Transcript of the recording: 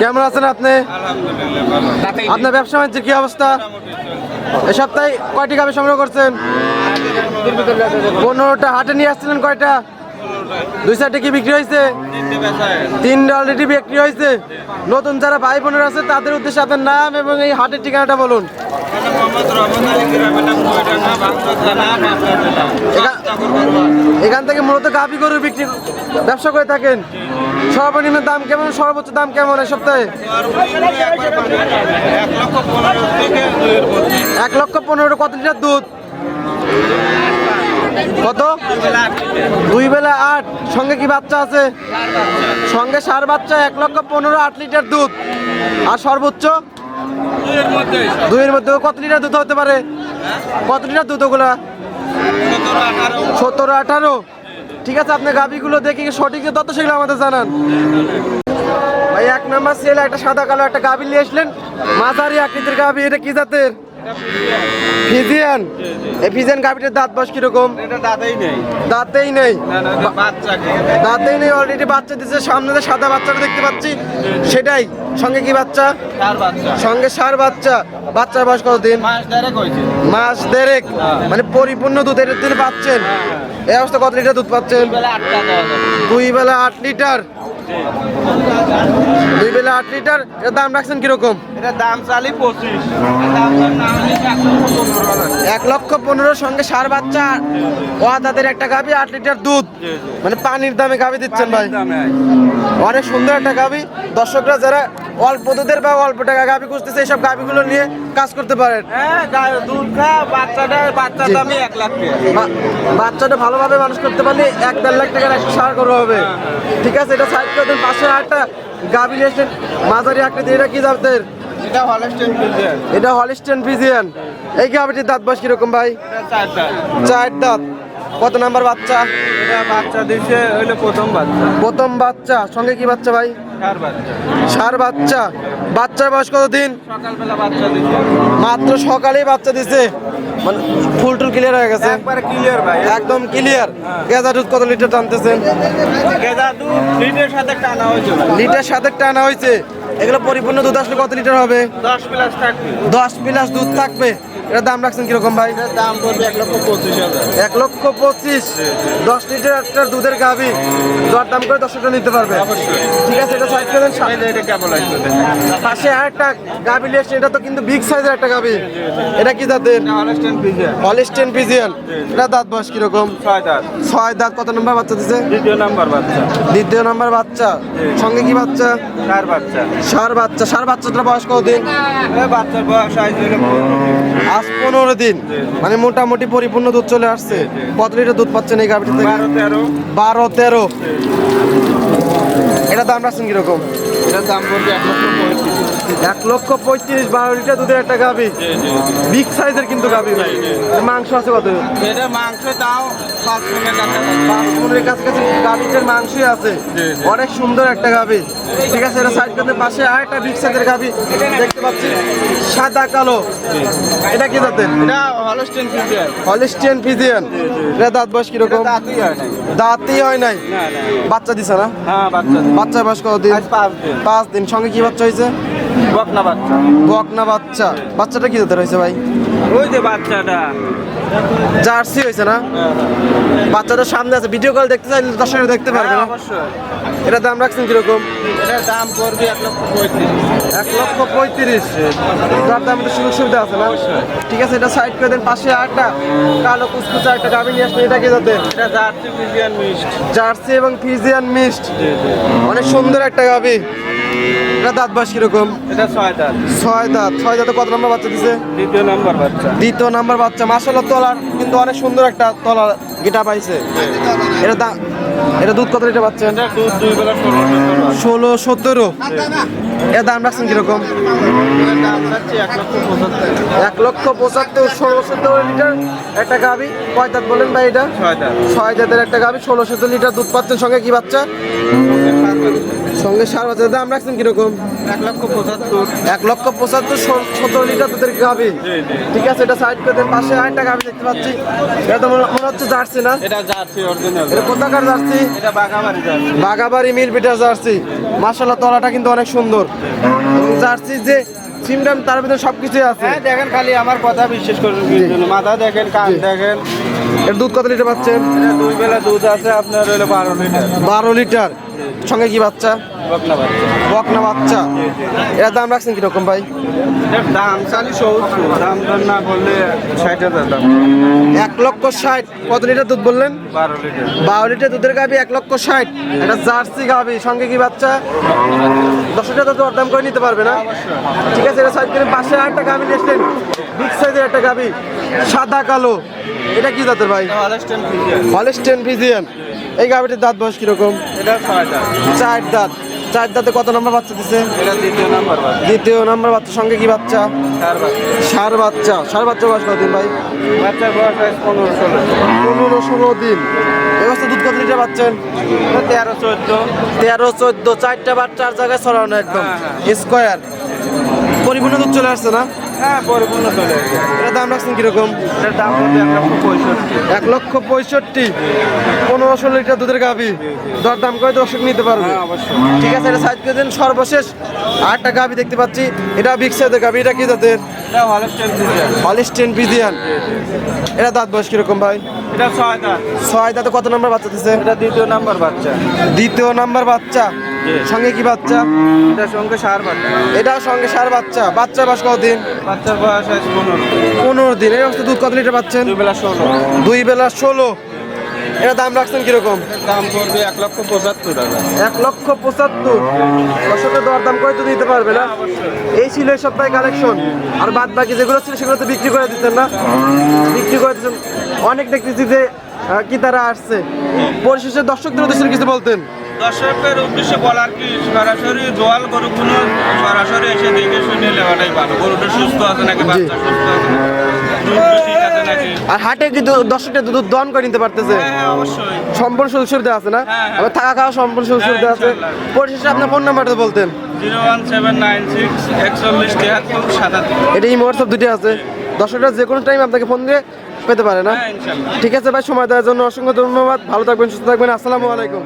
কেমন আছেন আপনি? আপনার ব্যবসা বাণিজ্যের কি অবস্থা? এ সপ্তাহে কয়টি গাভি সংগ্রহ করছেন? পনেরোটা হাটে নিয়ে আসছিলেন কয়টা? দুই সাইডে কি বিক্রি হয়েছে? তিনটা অলরেডি বিক্রি হয়েছে। নতুন যারা ভাই বোনের আছে তাদের উদ্দেশ্যে আপনার নাম এবং এই হাটের ঠিকানাটা বলুন। এখান থেকে মূলত গাভি গরু বিক্রি ব্যবসা করে থাকেন। সর্বনিম্ন দাম কেমন? সর্বোচ্চ দাম কেমন এই সপ্তাহে? এক লক্ষ পনেরো কত লিটার দুধ? কত? দুই বেলা আট। সঙ্গে কি বাচ্চা আছে? সঙ্গে সার বাচ্চা, এক লক্ষ পনেরো, আট লিটার দুধ। আর সর্বোচ্চ? দুইয়ের মধ্যে কত লিটার দুধ হতে পারে? কত লিটার দুধ ওগুলা? সতেরো, আঠারো। ঠিক আছে, আপনি গাভিগুলো দেখে সঠিক যে তত সেগুলো আমাদের জানান। ভাই, এক নাম্বার সেল একটা সাদা কালো, একটা গাভি নিয়ে আসলেন। মাঝারি আকৃতির গাভি, এটা কি জাতের? ফিজিয়ান? এই ফিজিয়ান গাভিটার দাঁত বয়স কীরকম? এটা দাদাই নেই। দাঁতেই নেই? দাঁতেই নেই অলরেডি বাচ্চা দিচ্ছে সামনে যে সাদা বাচ্চাটা দেখতে পাচ্ছি সেটাই। সঙ্গে কি বাচ্চা? সঙ্গে সার বাচ্চা। বাচ্চার বয়স কতদিন? মাস ডাইরেক্ট হয়েছে। মাস দেড়েক। মানে পরিপূর্ণ দুধ এটার তিনি পাচ্ছেন? এই অবস্থা কত লিটার দুধ পাচ্ছেন? দুই বেলা আট লিটার। দুই বেলা আট লিটার এর দাম রাখছেন কীরকম? এটা দাম চালি পঁচিশ। এক লক্ষ পনেরোর সঙ্গে সার বাচ্চা ও তাদের একটা গাবি আট লিটার দুধ। মানে পানির দামে গাবি দিচ্ছেন ভাই। অনেক সুন্দর একটা গাবি দর্শকরা যারা অল্প দুধের বা অল্প টাকা গাভি খুঁজতেছে এইসব গাভিগুলো নিয়ে কাজ করতে পারেন। হ্যাঁ বাচ্চাটা ভালোভাবে মানুষ করতে পারলে এক দেড় লাখ টাকার একটা সার করা হবে। ঠিক আছে এটা সাইড করে দেন পাশে একটা গাভি নিয়ে এসছেন মাঝারি আকৃতি এটা কি জাতের? এটা হলস্টেন ফিজিয়ান। এই গাভিটির দাঁত বয়স কীরকম ভাই? চার দাঁত। কত নাম্বার বাচ্চা? এটা বাচ্চা দিছে হইল প্রথম বাচ্চা। প্রথম বাচ্চা। সঙ্গে কি বাচ্চা ভাই? চার বাচ্চা। সার বাচ্চা। বাচ্চার বয়স কত দিন সকালবেলা বাচ্চা দিছে। মাত্র সকালেই বাচ্চা দিছে। মানে ফুল টুল ক্লিয়ার হয়ে গেছে। একবারে ক্লিয়ার ভাই। একদম ক্লিয়ার গেজা দুধ কত লিটার টানতেছেন? গেদা দুধ লিটার সাথে টানা হয়েছে লিটার সাথে টানা হয়েছে। এগুলো পরিপূর্ণ দুধ আসলে কত লিটার হবে? দশ প্লাস থাকবে। দশ প্লাস দুধ থাকবে। এটার দাম রাখছেন কীরকম ভাই? দাম পড়বে এক লক্ষ পঁচিশ হাজার। এক লক্ষ পঁচিশ। দশ লিটার একটা দুধের গাভি। দর দাম করে দশটা নিতে পারবে। অবশ্যই। ঠিক আছে এটা সাইড করে দেন এই যে এটা কেমন লাগছে? পাশে আর একটা গাভি নিয়ে এটা তো কিন্তু বিগ সাইজের একটা গাভি। এটা কি দাঁতের হলস্টেন পিজিয়ান এটা দাঁত বয়স কীরকম? ছয় দাঁত। ছয় দাঁত কত নম্বর বাচ্চা দিছে? দ্বিতীয় নাম্বার বাচ্চা। দ্বিতীয় নম্বর বাচ্চা। সঙ্গে কি বাচ্চা? চার বাচ্চা। সার বাচ্চা। সার বাচ্চাটার বয়স কতদিন? বাচ্চার বয়স আজ পনেরো দিন। মানে মোটামুটি পরিপূর্ণ দুধ চলে আসছে। কত লিটার দুধ পাচ্ছেন এই গাভিটি থেকে? বারো তেরো। এটা দাম রাখছেন কীরকম? এটার দাম পড়বে এক লক্ষ পঁয়ত্রিশ। এক লক্ষ পঁয়ত্রিশ বারো লিটার দুধের একটা গাভি। বিগ সাইজের কিন্তু গাভি ভাই। মাংস আছে কত? এটা মাংস তাও পাঁচ মিনিট কাছে পাঁচ কাছাকাছি গাভিটার মাংসই আছে। অনেক সুন্দর একটা গাভি। ঠিক আছে এটা সাইড করতে পাশে আর একটা বিগ সাইজের গাভি। দেখতে পাচ্ছি সাদা কালো। এটা কি জাতের? এটা হলস্টেন ফিজিয়ান এটা দাঁত বয়স কীরকম? দাঁতই হয় না দাঁতই হয় নাই? বাচ্চা দিছে না? হ্যাঁ বাচ্চা বয়স পাঁচ দিন। পাঁচ দিন সঙ্গে কি বাচ্চা হয়েছে? বকনা বাচ্চা। বকনা বাচ্চা। বাচ্চাটা কি জাতের হয়েছে ভাই? ওই যে বাচ্চাটা। জার্সি হয়েছে না? বাচ্চাটা সামনে আছে। ভিডিও কল দেখতে চাইলে দর্শকরা দেখতে পারবে হ্যাঁ, না এটা দাম রাখছেন কীরকম? এটার দাম পড়বে এক লক্ষ পঁয়ত্রিশ। এক লক্ষ পঁয়ত্রিশ। তার দাম তো সুযোগ সুবিধা আছে না? ঠিক আছে এটা সাইড করে দেন। পাশে আরেকটা কালো কুচকুচা একটা গাভি নিয়ে আসলে এটা কি এটা জার্সি ফিজিয়ান মিক্সড জার্সি এবং ফিজিয়ান মিক্সড অনেক সুন্দর একটা গাভি। এটা দাঁত বাস কীরকম? এটা ছয় দাঁত। ছয় দাঁত। ছয় দাঁতে কত নম্বর বাচ্চা দিছে? দ্বিতীয় নাম্বার বাচ্চা। দ্বিতীয় নাম্বার বাচ্চা। মাসাল্লাহ তলার কিন্তু অনেক সুন্দর একটা তলার গিটা পাইছে। এটা দাম এটা দুধ কত লিটার পাচ্ছেন এটা দুধ দুই বেলা ষোলো সতেরো। এর দাম রাখছেন কীরকম? এক লক্ষ পঁচাত্তর ষোলো সতেরো লিটার একটা গাবি কয় দাঁত বলেন ভাই এটা? ছয় জাতের একটা গাবি ষোলো সতেরো লিটার দুধ পাচ্ছেন। সঙ্গে কি বাচ্চা? সঙ্গে সার বাচ্চা দাম রাখছেন কীরকম? এক লক্ষ পঁচাত্তর। এক লক্ষ পঁচাত্তর সতেরো লিটার দুধের জি ঠিক আছে এটা সাইড করে পাশে আরেকটা গাবি দেখতে পাচ্ছি। এটা তো মনে হচ্ছে জার্সি না? এটা জার্সি অরিজিনাল এটা কোথাকার জার্সি? এটা বাগাবাড়ি জার্সি। বাগাবাড়ি মিল বিটার জার্সি। মার্শাল্লাহ তলাটা কিন্তু অনেক সুন্দর। জার্সি যে সিমডাম তার ভিতরে সব কিছুই আছে। হ্যাঁ দেখেন খালি আমার কথা বিশ্বাস করুন মাথা দেখেন কান দেখেন। এর দুধ কত লিটার পাচ্ছেন? দুই বেলা দুধ আছে আপনার হলো বারো লিটার। বারো লিটার। সঙ্গে কি বাচ্চা? বকনা বাচ্চা। এর দাম রাখছেন কীরকম ভাই? দাম চালি সত্তর দাম দর না করলে ষাট হাজার দাম। এক লক্ষ ষাট কত লিটার দুধ বললেন? বারো লিটার। বারো লিটার দুধের গাবি এক লক্ষ ষাট। এটা জার্সি গাবি সঙ্গে কি বাচ্চা? দশ লিটার তো দরদাম করে নিতে পারবে না? ঠিক আছে এটা সাইড করে পাশে একটা গাবি নিয়ে এসলেন বিগ সাইজের একটা গাবি সাদা কালো। এটা কি জাতের ভাই? Holstein Friesian. এই গাবিটির দাঁত বয়স কীরকম? এটা ছয়টা। চার দাঁত। চার দাঁতে কত নম্বর বাচ্চা দিছে? দ্বিতীয় নাম্বার দ্বিতীয় নম্বর বাচ্চার সঙ্গে কি বাচ্চা? সার বাচ্চা। সার বাচ্চা। বয়স কতদিন ভাই? বাচ্চার বয়স পনেরো ষোলো পনেরো ষোলো দিন। এবছর দুধ কত লিটার পাচ্ছেন? তেরো চোদ্দ। তেরো চোদ্দ। চারটা বাচ্চার জায়গায় ছড়ানো একদম। হ্যাঁ, স্কোয়ার। পরিপূর্ণ দুধ চলে আসছে না? হ্যাঁ পরিপূর্ণ চলে এটার দাম রাখছেন কীরকম? এটার দাম এক লক্ষ পঁয়ষট্টি। পনেরো ষোলো লিটার দুধের গাভি। দর দাম করে দর্শক নিতে পারবে। হ্যাঁ ঠিক আছে এটা সাইড করে দিন সর্বশেষ। আটটা গাভি দেখতে পাচ্ছি। এটা বিগ সাইজের গাভি। এটা কি জাতের? এটা হলস্টেন হলিস্টেন বিজিয়ান এটা দাঁত বয়স কীরকম ভাই? এটা ছয় দাঁত। ছয় দাঁতে কত নম্বর বাচ্চা দিচ্ছে এটা দ্বিতীয় নাম্বার বাচ্চা। দ্বিতীয় নাম্বার বাচ্চা। সঙ্গে কি বাচ্চা? এটা সঙ্গে সার বাচ্চা। এটাও সঙ্গে সার বাচ্চা। বাচ্চা বাস কতদিন? বাচ্চার বয়স আছে পনেরো পনেরো দিন। এই অবস্থা দুধ কত লিটার পাচ্ছেন? দুই বেলা ষোলো। দুই বেলা ষোলো। এটা দাম রাখছেন কীরকম? দাম পড়বে এক লক্ষ পঁচাত্তর টাকা এক লক্ষ পঁচাত্তর। দশকে দর দাম করে তো দিতে পারবে না? এই ছিল এই সপ্তাহে কালেকশন আর বাদ বাকি যেগুলো ছিল সেগুলো তো বিক্রি করে দিতেন না? বিক্রি করে দিচ্ছেন অনেক দেখতেছি যে কি তারা আসছে। পরিশেষে দর্শকদের উদ্দেশ্যে কিছু বলতেন। দর্শকের উদ্দেশ্যে বলার কি সরাসরি দোয়াল গরুগুলো সরাসরি এসে দেখে শুনে নেওয়াটাই ভালো। গরুটা সুস্থ আছে নাকি বাচ্চা সুস্থ আছে নাকি? আর হাটে কিন্তু দর্শকটা দুধ দন করে নিতে পারতেছে। হ্যাঁ হ্যাঁ সম্পূর্ণ সুযোগ সুবিধা আছে না? হ্যাঁ। আবার থাকা খাওয়া সম্পূর্ণ সুযোগ সুবিধা আছে। পরিশেষে আপনার ফোন নাম্বারটা বলতেন। এটা এই হোয়াটসঅ্যাপ দুটি আছে। দর্শকরা যে কোনো টাইম আপনাকে ফোন দিয়ে পেতে পারে না। ঠিক আছে ভাই সময় দেওয়ার জন্য অসংখ্য ধন্যবাদ। ভালো থাকবেন সুস্থ থাকবেন। আসসালামু আলাইকুম।